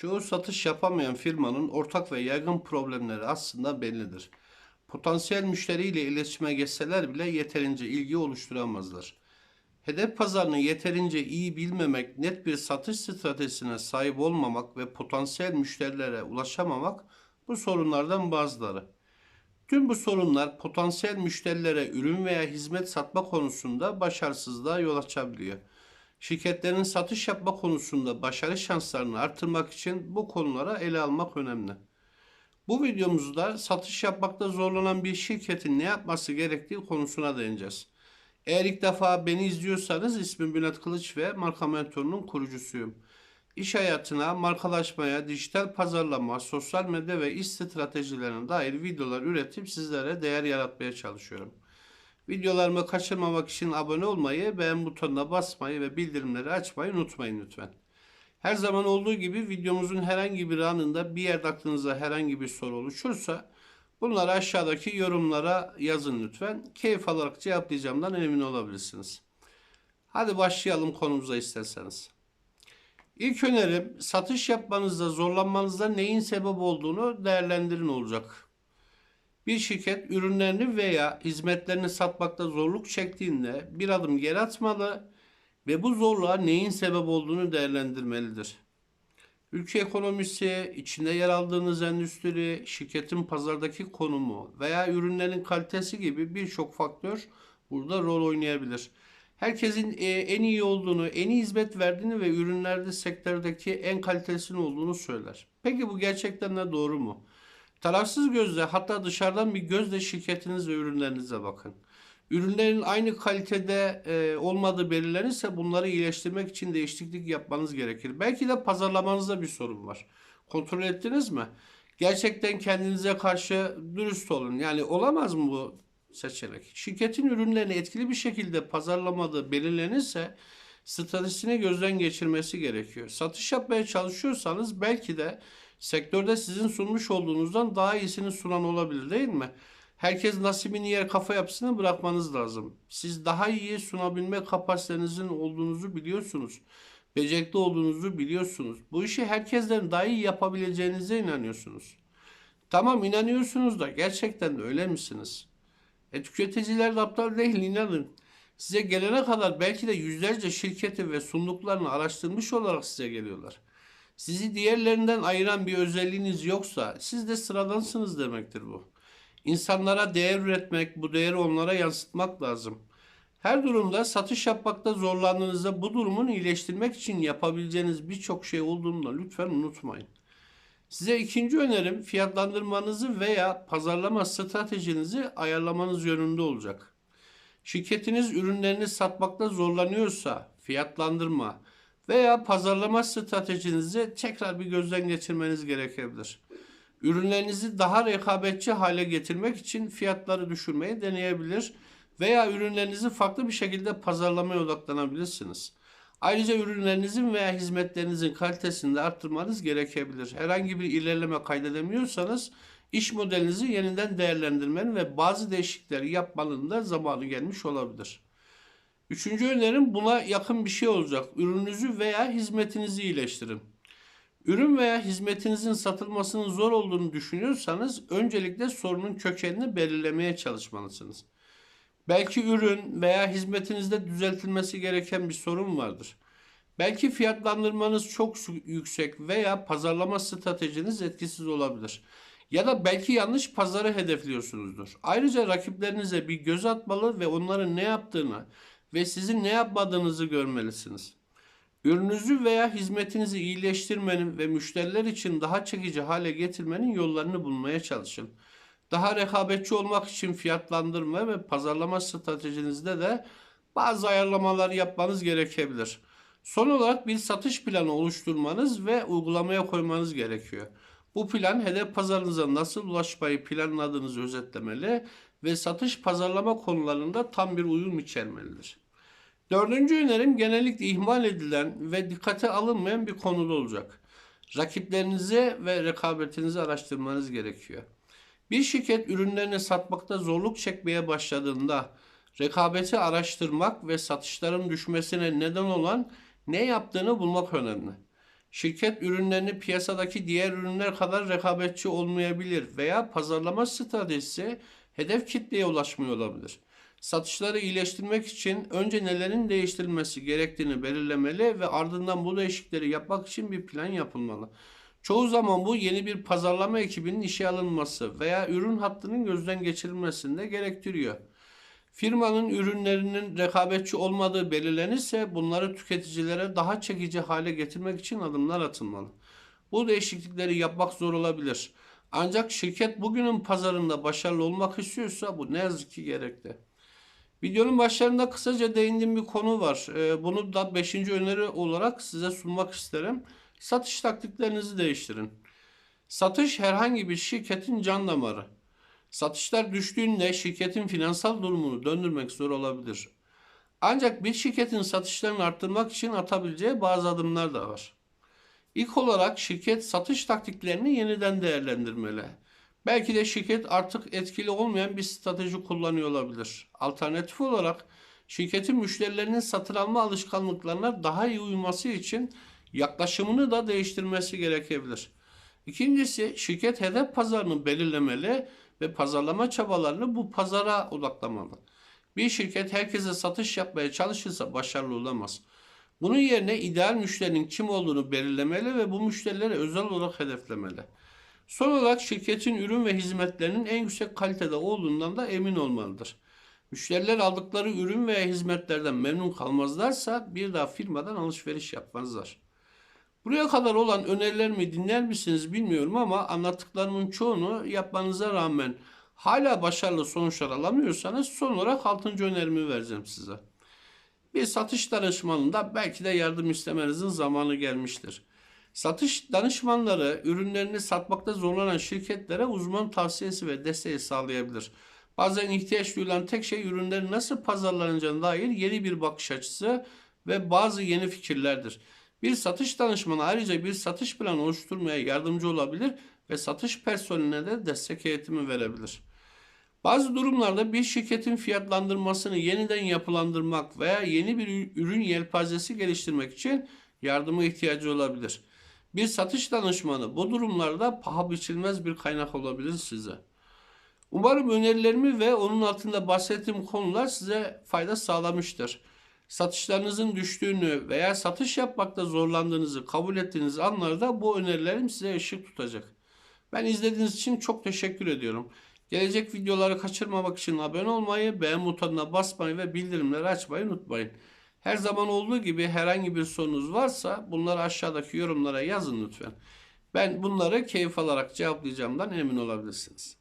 Çoğu satış yapamayan firmanın ortak ve yaygın problemleri aslında bellidir. Potansiyel müşteriyle iletişime geçseler bile yeterince ilgi oluşturamazlar. Hedef pazarını yeterince iyi bilmemek, net bir satış stratejisine sahip olmamak ve potansiyel müşterilere ulaşamamak bu sorunlardan bazıları. Tüm bu sorunlar potansiyel müşterilere ürün veya hizmet satma konusunda başarısızlığa yol açabiliyor. Şirketlerin satış yapma konusunda başarı şanslarını artırmak için bu konulara ele almak önemli. Bu videomuzda satış yapmakta zorlanan bir şirketin ne yapması gerektiği konusuna değineceğiz. Eğer ilk defa beni izliyorsanız ismim Bülent Kılıç ve Marka Mentoru'nun kurucusuyum. İş hayatına, markalaşmaya, dijital pazarlama, sosyal medya ve iş stratejilerine dair videolar üretip sizlere değer yaratmaya çalışıyorum. Videolarımı kaçırmamak için abone olmayı, beğen butonuna basmayı ve bildirimleri açmayı unutmayın lütfen. Her zaman olduğu gibi videomuzun herhangi bir anında bir yerde aklınıza herhangi bir soru oluşursa bunları aşağıdaki yorumlara yazın lütfen. Keyif alarak cevaplayacağımdan emin olabilirsiniz. Hadi başlayalım konumuza isterseniz. İlk önerim satış yapmanızda zorlanmanızda neyin sebep olduğunu değerlendirin olacak. Bir şirket ürünlerini veya hizmetlerini satmakta zorluk çektiğinde bir adım geri atmalı ve bu zorluğa neyin sebep olduğunu değerlendirmelidir. Ülke ekonomisi, içinde yer aldığınız endüstri, şirketin pazardaki konumu veya ürünlerin kalitesi gibi birçok faktör burada rol oynayabilir. Herkesin e, en iyi olduğunu, en iyi hizmet verdiğini ve ürünlerde sektördeki en kalitesinin olduğunu söyler. Peki bu gerçekten de doğru mu? Tarafsız gözle hatta dışarıdan bir gözle şirketiniz ve ürünlerinize bakın. Ürünlerin aynı kalitede e, olmadığı belirlenirse bunları iyileştirmek için değişiklik yapmanız gerekir. Belki de pazarlamanızda bir sorun var. Kontrol ettiniz mi? Gerçekten kendinize karşı dürüst olun. Yani olamaz mı bu seçenek? Şirketin ürünlerini etkili bir şekilde pazarlamadığı belirlenirse stratejisini gözden geçirmesi gerekiyor. Satış yapmaya çalışıyorsanız belki de sektörde sizin sunmuş olduğunuzdan daha iyisini sunan olabilir değil mi? Herkes nasibini yer kafa yapısını bırakmanız lazım. Siz daha iyi sunabilme kapasitenizin olduğunuzu biliyorsunuz. Becerikli olduğunuzu biliyorsunuz. Bu işi herkesten daha iyi yapabileceğinize inanıyorsunuz. Tamam inanıyorsunuz da gerçekten de öyle misiniz? E tüketiciler de aptal değil inanın. Size gelene kadar belki de yüzlerce şirketi ve sunduklarını araştırmış olarak size geliyorlar. Sizi diğerlerinden ayıran bir özelliğiniz yoksa siz de sıradansınız demektir bu. İnsanlara değer üretmek, bu değeri onlara yansıtmak lazım. Her durumda satış yapmakta zorlandığınızda bu durumun iyileştirmek için yapabileceğiniz birçok şey olduğunu da lütfen unutmayın. Size ikinci önerim fiyatlandırmanızı veya pazarlama stratejinizi ayarlamanız yönünde olacak. Şirketiniz ürünlerini satmakta zorlanıyorsa fiyatlandırma veya pazarlama stratejinizi tekrar bir gözden geçirmeniz gerekebilir. Ürünlerinizi daha rekabetçi hale getirmek için fiyatları düşürmeyi deneyebilir veya ürünlerinizi farklı bir şekilde pazarlamaya odaklanabilirsiniz. Ayrıca ürünlerinizin veya hizmetlerinizin kalitesini de arttırmanız gerekebilir. Herhangi bir ilerleme kaydedemiyorsanız iş modelinizi yeniden değerlendirmenin ve bazı değişiklikleri yapmanın da zamanı gelmiş olabilir. Üçüncü önerim buna yakın bir şey olacak. Ürününüzü veya hizmetinizi iyileştirin. Ürün veya hizmetinizin satılmasının zor olduğunu düşünüyorsanız öncelikle sorunun kökenini belirlemeye çalışmalısınız. Belki ürün veya hizmetinizde düzeltilmesi gereken bir sorun vardır. Belki fiyatlandırmanız çok yüksek veya pazarlama stratejiniz etkisiz olabilir. Ya da belki yanlış pazarı hedefliyorsunuzdur. Ayrıca rakiplerinize bir göz atmalı ve onların ne yaptığını ve sizin ne yapmadığınızı görmelisiniz. Ürününüzü veya hizmetinizi iyileştirmenin ve müşteriler için daha çekici hale getirmenin yollarını bulmaya çalışın. Daha rekabetçi olmak için fiyatlandırma ve pazarlama stratejinizde de bazı ayarlamalar yapmanız gerekebilir. Son olarak bir satış planı oluşturmanız ve uygulamaya koymanız gerekiyor. Bu plan hedef pazarınıza nasıl ulaşmayı planladığınızı özetlemeli ve satış pazarlama konularında tam bir uyum içermelidir. Dördüncü önerim genellikle ihmal edilen ve dikkate alınmayan bir konuda olacak. Rakiplerinizi ve rekabetinizi araştırmanız gerekiyor. Bir şirket ürünlerini satmakta zorluk çekmeye başladığında rekabeti araştırmak ve satışların düşmesine neden olan ne yaptığını bulmak önemli. Şirket ürünlerini piyasadaki diğer ürünler kadar rekabetçi olmayabilir veya pazarlama stratejisi hedef kitleye ulaşmıyor olabilir. Satışları iyileştirmek için önce nelerin değiştirilmesi gerektiğini belirlemeli ve ardından bu değişiklikleri yapmak için bir plan yapılmalı. Çoğu zaman bu yeni bir pazarlama ekibinin işe alınması veya ürün hattının gözden geçirilmesini de gerektiriyor. Firmanın ürünlerinin rekabetçi olmadığı belirlenirse bunları tüketicilere daha çekici hale getirmek için adımlar atılmalı. Bu değişiklikleri yapmak zor olabilir. Ancak şirket bugünün pazarında başarılı olmak istiyorsa bu ne yazık ki gerekli. Videonun başlarında kısaca değindiğim bir konu var. Ee, Bunu da 5. öneri olarak size sunmak isterim. Satış taktiklerinizi değiştirin. Satış herhangi bir şirketin can damarı. Satışlar düştüğünde şirketin finansal durumunu döndürmek zor olabilir. Ancak bir şirketin satışlarını arttırmak için atabileceği bazı adımlar da var. İlk olarak şirket satış taktiklerini yeniden değerlendirmeli. Belki de şirket artık etkili olmayan bir strateji kullanıyor olabilir. Alternatif olarak şirketin müşterilerinin satın alma alışkanlıklarına daha iyi uyması için yaklaşımını da değiştirmesi gerekebilir. İkincisi şirket hedef pazarını belirlemeli ve pazarlama çabalarını bu pazara odaklamalı. Bir şirket herkese satış yapmaya çalışırsa başarılı olamaz. Bunun yerine ideal müşterinin kim olduğunu belirlemeli ve bu müşterilere özel olarak hedeflemeli. Son olarak şirketin ürün ve hizmetlerinin en yüksek kalitede olduğundan da emin olmalıdır. Müşteriler aldıkları ürün veya hizmetlerden memnun kalmazlarsa bir daha firmadan alışveriş yapmazlar. Buraya kadar olan önerilerimi dinler misiniz bilmiyorum ama anlattıklarımın çoğunu yapmanıza rağmen hala başarılı sonuçlar alamıyorsanız son olarak 6. önerimi vereceğim size. Bir satış danışmanında belki de yardım istemenizin zamanı gelmiştir. Satış danışmanları ürünlerini satmakta zorlanan şirketlere uzman tavsiyesi ve desteği sağlayabilir. Bazen ihtiyaç duyulan tek şey ürünlerin nasıl pazarlanacağına dair yeni bir bakış açısı ve bazı yeni fikirlerdir. Bir satış danışmanı ayrıca bir satış planı oluşturmaya yardımcı olabilir ve satış personeline de destek eğitimi verebilir. Bazı durumlarda bir şirketin fiyatlandırmasını yeniden yapılandırmak veya yeni bir ürün yelpazesi geliştirmek için yardıma ihtiyacı olabilir. Bir satış danışmanı bu durumlarda paha biçilmez bir kaynak olabilir size. Umarım önerilerimi ve onun altında bahsettiğim konular size fayda sağlamıştır. Satışlarınızın düştüğünü veya satış yapmakta zorlandığınızı kabul ettiğiniz anlarda bu önerilerim size ışık tutacak. Ben izlediğiniz için çok teşekkür ediyorum. Gelecek videoları kaçırmamak için abone olmayı, beğen butonuna basmayı ve bildirimleri açmayı unutmayın. Her zaman olduğu gibi herhangi bir sorunuz varsa bunları aşağıdaki yorumlara yazın lütfen. Ben bunları keyif alarak cevaplayacağımdan emin olabilirsiniz.